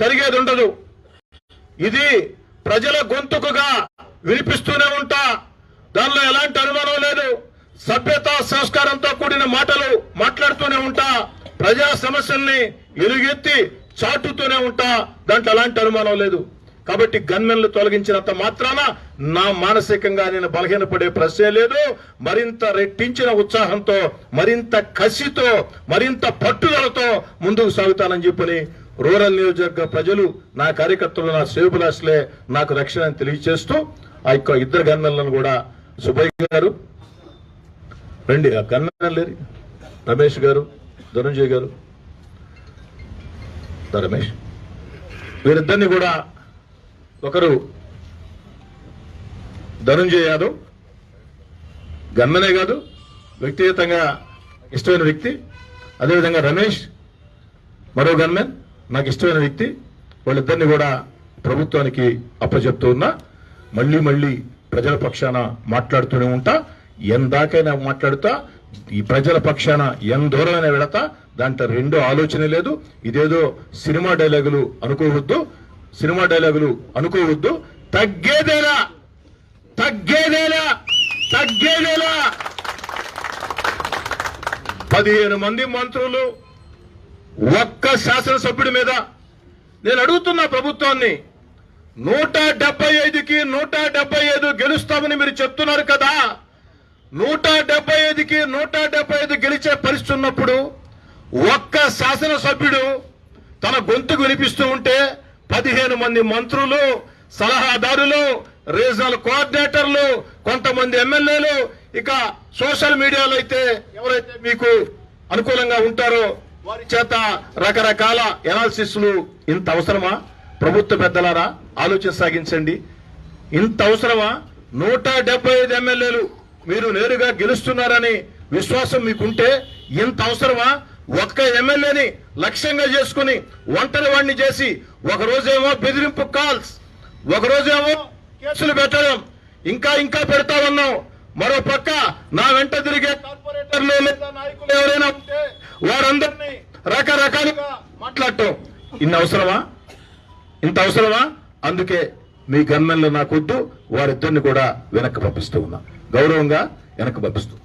తరిగేది ఉండదు. ఇది ప్రజల గొంతుకుగా వినిపిస్తూనే ఉంటా. దానిలో ఎలాంటి అనుమానం లేదు. సభ్యత సంస్కారంతో కూడిన మాటలు మాట్లాడుతూనే ఉంటా. ప్రజా సమస్యల్ని ఎలుగెత్తి చాటుతూనే ఉంటా. దాంట్లో ఎలాంటి అనుమానం లేదు. కాబట్టి గన్మెన్లు తొలగించినంత మాత్రాన నా మానసికంగా నేను బలహీనపడే ప్రశ్నే లేదు. మరింత రెట్టించిన ఉత్సాహంతో మరింత కసితో మరింత పట్టుదలతో ముందుకు సాగుతానని చెప్పని రూరల్ నియోజకవర్గ ప్రజలు నా కార్యకర్తలు నా శ్రేయభిలాషులే నాకు రక్షణ అని తెలియజేస్తూ ఆ యొక్క ఇద్దరు గన్నలను కూడా సుబ్బయ్య గారు రండి ఆ గన్మెన్ లేరు. రమేష్ గారు ధనుంజయ్ గారు రమేష్. వీరిద్దరిని కూడా ఒకరు ధనుంజయ యాదవ్ గన్ననే కాదు వ్యక్తిగతంగా ఇష్టమైన వ్యక్తి అదేవిధంగా రమేష్ మరో గన్మెన్ నాకు ఇష్టమైన వ్యక్తి వాళ్ళిద్దరిని కూడా ప్రభుత్వానికి అప్పచెప్తూ ఉన్నా మళ్ళీ మళ్ళీ ప్రజల పక్షాన మాట్లాడుతూనే ఉంటా ఎందాకైనా మాట్లాడుతా ఈ ప్రజల పక్షాన ఎన్ దూరమైనా వెళతా దాంట్లో రెండో ఆలోచన లేదు. ఇదేదో సినిమా డైలాగులు అనుకోవద్దు సినిమా డైలాగులు అనుకోవద్దు. తగ్గేదేలా తగ్గేదేలా తగ్గేదేలా. పదిహేను మంది మంత్రులు ఒక్క శాసనసభ్యుడి మీద నేను అడుగుతున్నా ప్రభుత్వాన్ని నూట డెబ్బై ఐదుకి నూట డెబ్బై ఐదు గెలుస్తామని మీరు చెప్తున్నారు కదా. నూట డెబ్బై ఐదుకి నూట డెబ్బై ఐదు గెలిచే పరిస్థితి ఉన్నప్పుడు ఒక్క శాసనసభ్యుడు తన గొంతుకు వినిపిస్తూ ఉంటే పదిహేను మంది మంత్రులు సలహాదారులు రీజనల్ కోఆర్డినేటర్లు కొంతమంది ఎమ్మెల్యేలు ఇక సోషల్ మీడియాలో అయితే ఎవరైతే మీకు అనుకూలంగా ఉంటారో వారి చేత రకరకాల ఎనాలిసిస్లు ఇంత అవసరమా? ప్రభుత్వ పెద్దలారా ఆలోచన సాగించండి. ఇంత అవసరమా? నూట డెబ్బై ఐదు ఎమ్మెల్యేలు మీరు నేరుగా గెలుస్తున్నారని విశ్వాసం మీకుంటే ఇంత అవసరమా? ఒక్క ఎమ్మెల్యేని లక్ష్యంగా చేసుకుని ఒంటరి వాడిని చేసి ఒక రోజేమో బెదిరింపు కాల్స్ ఒక రోజేమో కేసులు పెట్టడం ఇంకా ఇంకా పెడతా ఉన్నాం మరో పక్క నా వెంట తిరిగే కార్పొరేటర్లు లేదా నాయకులు ఎవరైనా ఉంటే వారందరినీ రకరకాలుగా మాట్లాడటం. ఇన్ని అవసరమా? ఇంత అవసరమా? అందుకే మీ గన్మెన్లు నాకొద్దు వారిద్దరిని కూడా వెనక్కి పంపిస్తూ ఉన్నా. గౌరవంగా వెనక్కి పంపిస్తూ.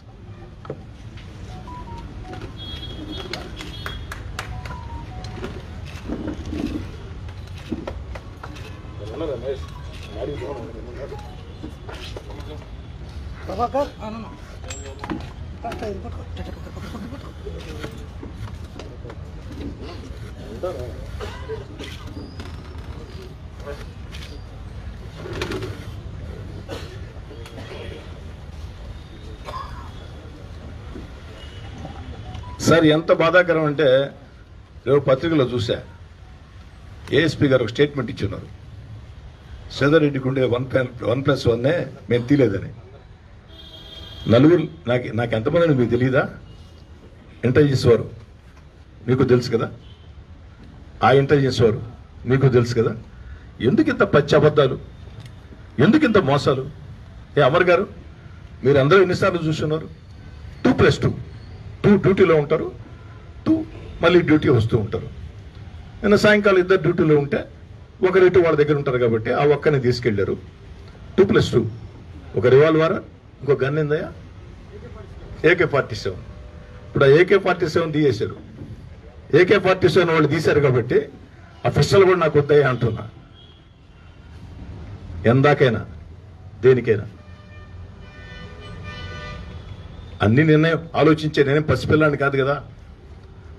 ప్రభాకర్ సార్ ఎంత బాధాకరం అంటే రేపు పత్రికలో చూసా ఏఎస్పీ గారు ఒక స్టేట్మెంట్ ఇచ్చున్నారు. రెడ్డికి ఉండే వన్ ప్లస్ వన్ ప్లస్ వన్నే మేము తీలేదని నలుగురు నాకు నాకు ఎంతమంది మీకు తెలియదా ఇంటెలిజెన్స్ వారు. మీకు తెలుసు కదా? ఆ ఇంటెలిజెన్స్ వారు మీకు తెలుసు కదా? ఎందుకు ఇంత పచ్చి అబద్ధాలు? ఎందుకు ఇంత మోసాలు? ఏ అమర్ గారు మీరు అందరూ ఎన్నిసార్లు చూస్తున్నారు? Two plus two. టూ డ్యూటీలో ఉంటారు టూ మళ్ళీ డ్యూటీ వస్తూ ఉంటారు. నిన్న సాయంకాలం ఇద్దరు డ్యూటీలో ఉంటే ఒకరు ఇటు వాళ్ళ దగ్గర ఉంటారు కాబట్టి ఆ ఒక్కని తీసుకెళ్ళారు. Two plus two. ఒక రివాల్వర్? ఇంకో గన్ ఏందయ్యా ఏకే ఫార్టీ సెవెన్. ఇప్పుడు ఆ ఏకే ఫార్టీ సెవెన్ తీసేశారు. ఏకే ఫార్టీ సెవెన్ వాళ్ళు తీశారు కాబట్టి ఆ పిస్టల్ కూడా నాకు వద్దయ్యా అంటున్నా. ఎందాకైనా దేనికైనా. అన్ని నిర్ణయం ఆలోచించే నేనేం పసిపిల్లాన్ని కాదు కదా.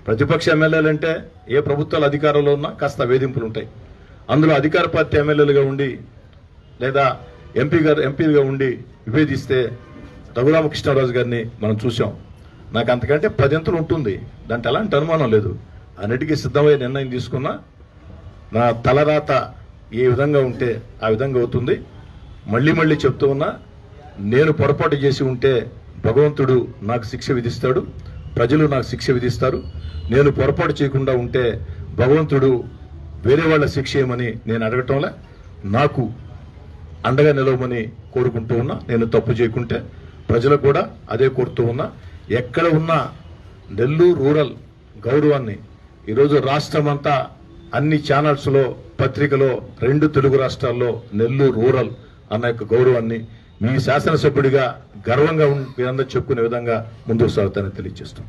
ప్రతిపక్ష ఎమ్మెల్యేలంటే ఏ ప్రభుత్వాలు అధికారంలో ఉన్నా కాస్త వేధింపులు ఉంటాయి అందులో అధికార పార్టీ ఎమ్మెల్యేలుగా ఉండి లేదా ఎంపీ గారు ఎంపీలుగా ఉండి విభేదిస్తే రఘురామకృష్ణరాజు గారిని మనం చూసాం నాకు అంతకంటే పదింతలు ఉంటుంది. దాంట్లో ఎలాంటి అనుమానం లేదు. అన్నిటికీ సిద్ధమయ్యే నిర్ణయం తీసుకున్నా నా తలరాత ఏ విధంగా ఉంటే ఆ విధంగా అవుతుంది. మళ్ళీ మళ్ళీ చెప్తూ ఉన్నా నేను పొరపాటు చేసి ఉంటే భగవంతుడు నాకు శిక్ష విధిస్తాడు. ప్రజలు నాకు శిక్ష విధిస్తారు. నేను పొరపాటు చేయకుండా ఉంటే భగవంతుడు వేరే వాళ్ళ శిక్ష ఏమని నేను అడగటంలా నాకు అండగా నిలవమని కోరుకుంటూ ఉన్నా నేను తప్పు చేయకుంటే ప్రజలకు కూడా అదే కోరుతూ ఉన్నా ఎక్కడ ఉన్నా నెల్లూరు రూరల్ గౌరవాన్ని ఈరోజు రాష్ట్రం అంతా అన్ని ఛానల్స్లో పత్రికలో రెండు తెలుగు రాష్ట్రాల్లో నెల్లూరు రూరల్ అన్న యొక్క గౌరవాన్ని మీ శాసనసభ్యుడిగా గర్వంగా ఉం- మీరందరూ చెప్పుకునే విధంగా ముందుకు సాగుతానని తెలియజేస్తాం